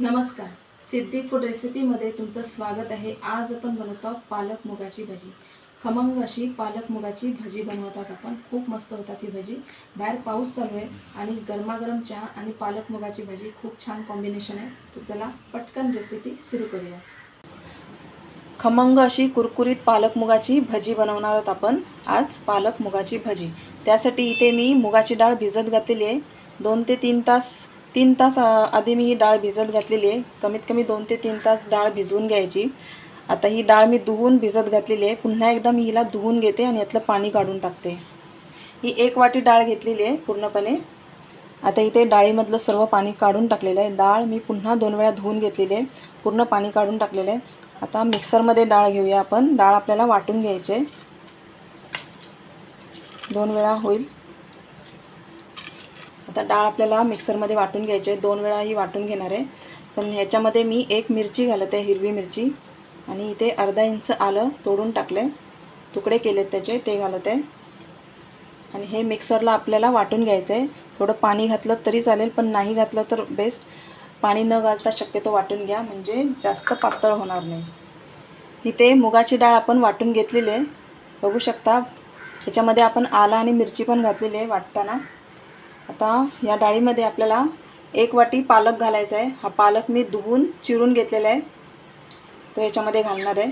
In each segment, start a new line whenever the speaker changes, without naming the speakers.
नमस्कार. सिद्धी फूड रेसिपीमध्ये तुमचं स्वागत आहे. आज आपण बनवत आहोत पालक मुगाची भजी. खमंग अशी पालक मुगाची भजी बनवत आहोत आपण. खूप मस्त होतात ही भजी. बाहेर पाऊस चालू आहे आणि गरमागरम चहा आणि पालक मुगाची भजी खूप छान कॉम्बिनेशन आहे. तर चला पटकन रेसिपी सुरू करूया. खमंग अशी कुरकुरीत पालक मुगाची भजी बनवणार आहोत आपण. आज पालक मुगाची भजी. त्यासाठी इथे मी मुगाची डाळ भिजत घातलेली आहे. दोन ते तीन तास तीन तास आधी मी ही डाळ भिजत घातलेली आहे. कमीत कमी दोन ते तीन तास डाळ भिजवून घ्यायची. आता ही डाळ मी धुवून भिजत घातलेली आहे. पुन्हा एकदा मी हिला धुवून घेते आणि यातलं पाणी काढून टाकते. ही एक वाटी डाळ घेतलेली आहे पूर्णपणे. आता इथे डाळीमधलं सर्व पाणी काढून टाकलेलं आहे. डाळ मी पुन्हा दोन वेळा धुवून घेतलेली आहे. पूर्ण पाणी काढून टाकलेलं आहे. आता मिक्सरमध्ये डाळ घेऊया आपण. डाळ आपल्याला वाटून घ्यायची आहे. दोन वेळा होईल. आता डाळ आपल्याला मिक्सरमध्ये वाटून घ्यायची आहे. दोन वेळा ही वाटून घेणार आहे. पण ह्याच्यामध्ये मी एक मिरची घालत आहे हिरवी मिरची. आणि इथे अर्धा इंच आलं तोडून टाकलं आहे तुकडे केलेत त्याचे ते घालत आहे. आणि हे मिक्सरला आपल्याला वाटून घ्यायचं आहे. थोडं पाणी घातलं तरी चालेल पण नाही घातलं तर बेस्ट पाणी न घालता शक्यतो वाटून घ्या म्हणजे जास्त पातळ होणार नाही. इथे मुगाची डाळ आपण वाटून घेतलेली आहे. बघू शकता त्याच्यामध्ये आपण आला आणि मिरची पण घातलेली आहे वाटताना. आता या डाळीमध्ये आपल्याला एक वाटी पालक घालायचा आहे. हा पालक मी धुवून चिरून घेतलेला आहे. तो याच्यामध्ये घालणार आहे.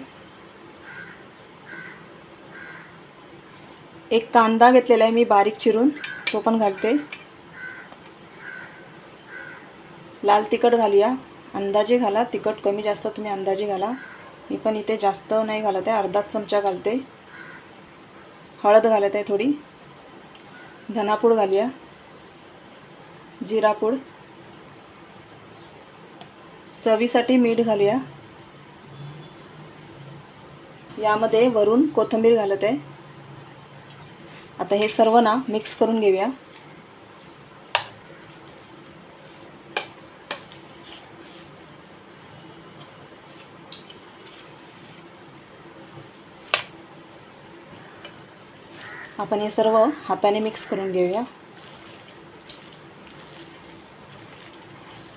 एक कांदा घेतलेला आहे मी बारीक चिरून. तो पण घालते. लाल तिखट घालूया. अंदाजे घाला. तिखट कमी जास्त तुम्ही अंदाजे घाला. मी पण इथे जास्त नाही घालत आहे. अर्धाच चमचा घालते. हळद घालत आहे थोडी. धनापूड घालूया. जिरापूड चवीसाठी मीठ घालूया. यामध्ये वरून कोथिंबीर घालत. आहे आता हे सर्व ना मिक्स करून घेऊया. आपण हे सर्व हाताने मिक्स करून घेऊया.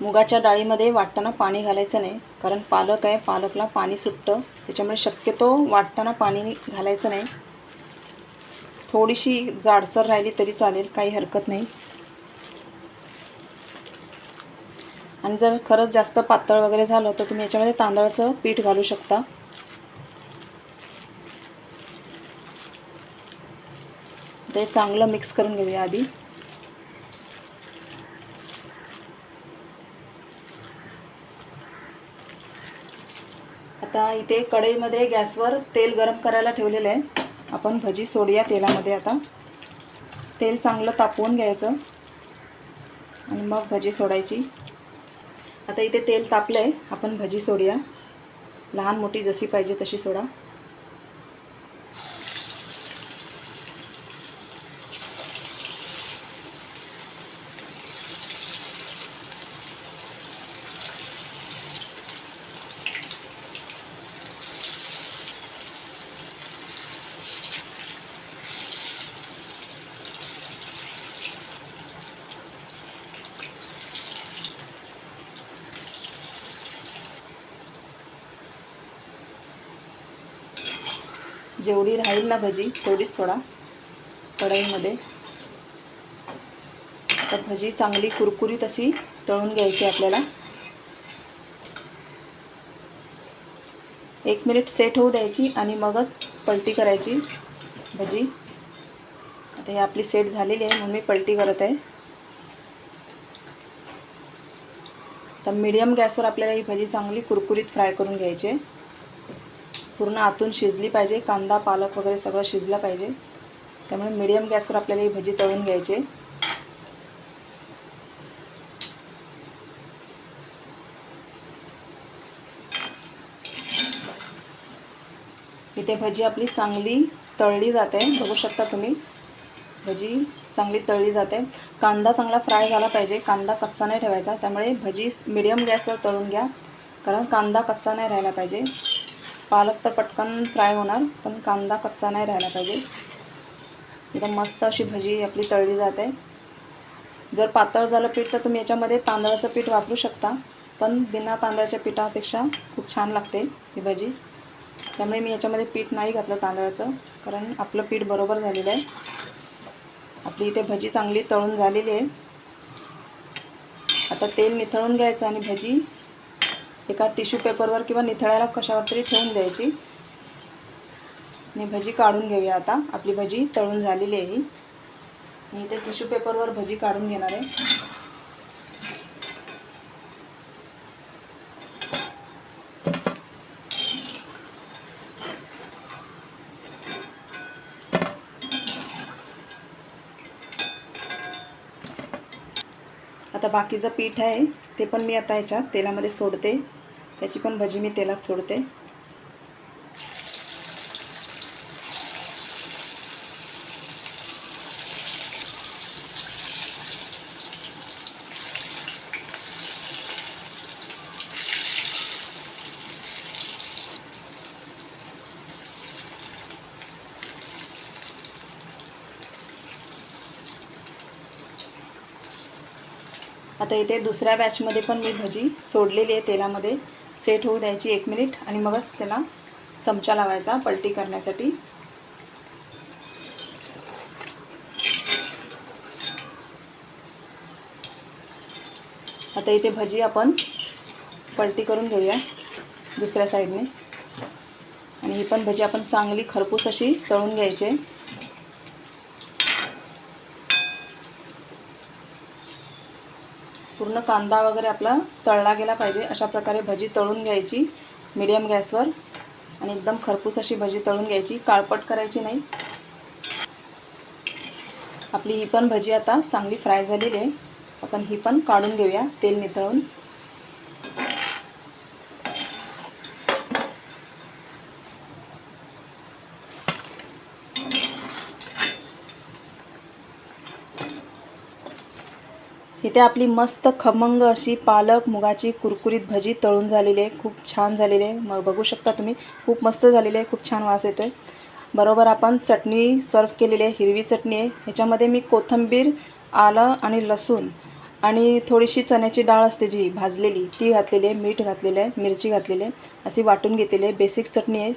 मुगाच्या डाळीमध्ये वाटताना पाणी घालायचं नाही कारण पालक आहे पालकला पाणी सुटतं. त्याच्यामुळे शक्यतो वाटताना पाणी घालायचं नाही. थोडीशी जाडसर राहिली तरी चालेल काही हरकत नाही. आणि जर खरंच जास्त पातळ वगैरे झालं तर तुम्ही याच्यामध्ये तांदळाचं पीठ घालू शकता. ते चांगलं मिक्स करून घेऊया आधी. आता इथे कढईमध्ये गॅसवर तेल गरम करायला ठेवलेलं आहे. आपण भजी सोडूया तेलामध्ये आता. तेल चांगलं तापवून घ्यायचं. आणि मग भजी सोडायची. आता इथे तेल तापलं आहे आपण भजी सोडूया. लहान मोठी जशी पाहिजे तशी सोडा. जेवढी राहील ना भजी तेवढीच सोडा कढईमध्ये. आता भजी चांगली कुरकुरीत अशी तळून घ्यायची आपल्याला. एक मिनिट सेट होऊ द्यायची आणि मगच पलटी करायची भजी. आता ही आपली सेट झालेली आहे म्हणून मी पलटी करत आहे. तर मीडियम गॅसवर आपल्याला ही भजी चांगली कुरकुरीत फ्राय करून घ्यायची आहे. पूर्ण आतून शिजली पाहिजे कांदा पालक वगैरे सगळं शिजलं पाहिजे. त्यामुळे मिडियम गॅसवर आपल्याला ही भजी तळून घ्यायची. इथे भजी आपली चांगली तळली जाते. बघू शकता तुम्ही. भजी चांगली तळली जाते. कांदा चांगला फ्राय झाला पाहिजे. कांदा कच्चा नाही ठेवायचा. त्यामुळे भजी मिडियम गॅसवर तळून घ्या. कारण कांदा कच्चा नाही राहिला पाहिजे. पालक तर पटकन फ्राय होणार पण कांदा कच्चा नाही राहायला पाहिजे. एकदम मस्त अशी भजी आपली तळली जाते. जर पातळ झालं पीठ तर तुम्ही याच्यामध्ये तांदळाचं पीठ वापरू शकता पण बिना तांदळाच्या पिठापेक्षा खूप छान लागते ही भजी. त्यामुळे मी याच्यामध्ये पीठ नाही घातलं तांदळाचं कारण आपलं पीठ बरोबर झालेलं आहे. आपली इथे भजी चांगली तळून झालेली आहे. आता तेल निथळून घ्यायचं आणि भजी एका टिश्यू पेपरवर किंवा निथळायला कशावर तरी ठेवून द्यायची. आणि भजी काढून घेऊया आता. आपली भजी तळून झालेली आहे ही. मी इथे टिश्यू पेपरवर भजी काढून घेणार आहे. आता बाकीचं पीठ आहे ते पण मी आता याच्यात तेलामध्ये सोडते. त्याची पण भजी मी तेलात सोडते. आता इथे दुसऱ्या बॅचमध्ये पण मी भजी सोडलेली आहे तेलामध्ये. सेट होऊ द्यायची एक मिनिट आणि मगच त्याला चमचा लावायचा पलटी करण्यासाठी. आता इथे भजी आपण पलटी करून घेऊया दुसऱ्या साईडने. आणि ही पण भजी आपण चांगली खरपूस अशी तळून घ्यायची. आहे पूर्ण कांदा वगैरे आपला तळला गेला पाहिजे. अशा प्रकारे भजी तळून घ्यायची मीडियम गॅसवर आणि एकदम खरपूस अशी भजी तळून घ्यायची. काळपट करायची नाही. आपली ही पण भजी आता चांगली फ्राय झालेली आहे. आपण ही पण काढून घेऊया तेल नितळून. इथे आपली मस्त खमंग अशी पालक मुगाची कुरकुरीत भजी तळून झालेली आहे. खूप छान झालेली आहे. मग बघू शकता तुम्ही. खूप मस्त झालेली आहे. खूप छान वास येतो आहे बरोबर आपण चटणी सर्व केलेली आहे. हिरवी चटणी आहे. ह्याच्यामध्ये मी कोथिंबीर आलं आणि लसूण आणि थोडीशी चण्याची डाळ असते जी भाजलेली ती घातलेली आहे मीठ घातलेलं आहे मिरची घातलेली आहे. अशी वाटून घेतलेली आहे. बेसिक चटणी आहे.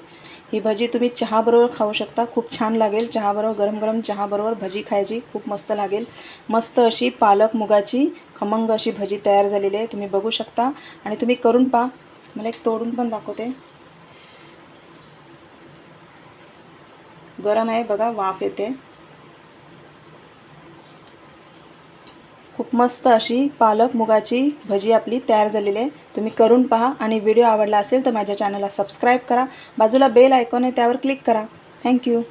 ही भजी तुम्ही चहाबरोबर खाऊ शकता. खूप छान लागेल. चहाबरोबर गरम गरम चहाबरोबर भजी खायची खूप मस्त लागेल. मस्त अशी पालक मुगाची खमंग अशी भजी तयार झालेली आहे. तुम्ही बघू शकता. आणि तुम्ही करून पहा. मला एक तोडून पण दाखवते. गरम आहे बघा वाफ येते. मस्त अशी पालक मुगाची भजी आपली तयार झालेली आहे. तुम्ही करून पहा आणि व्हिडिओ आवडला असेल तर माझ्या चॅनलला सबस्क्राईब करा. बाजूला बेल आयकॉन आहे त्यावर क्लिक करा. थँक्यू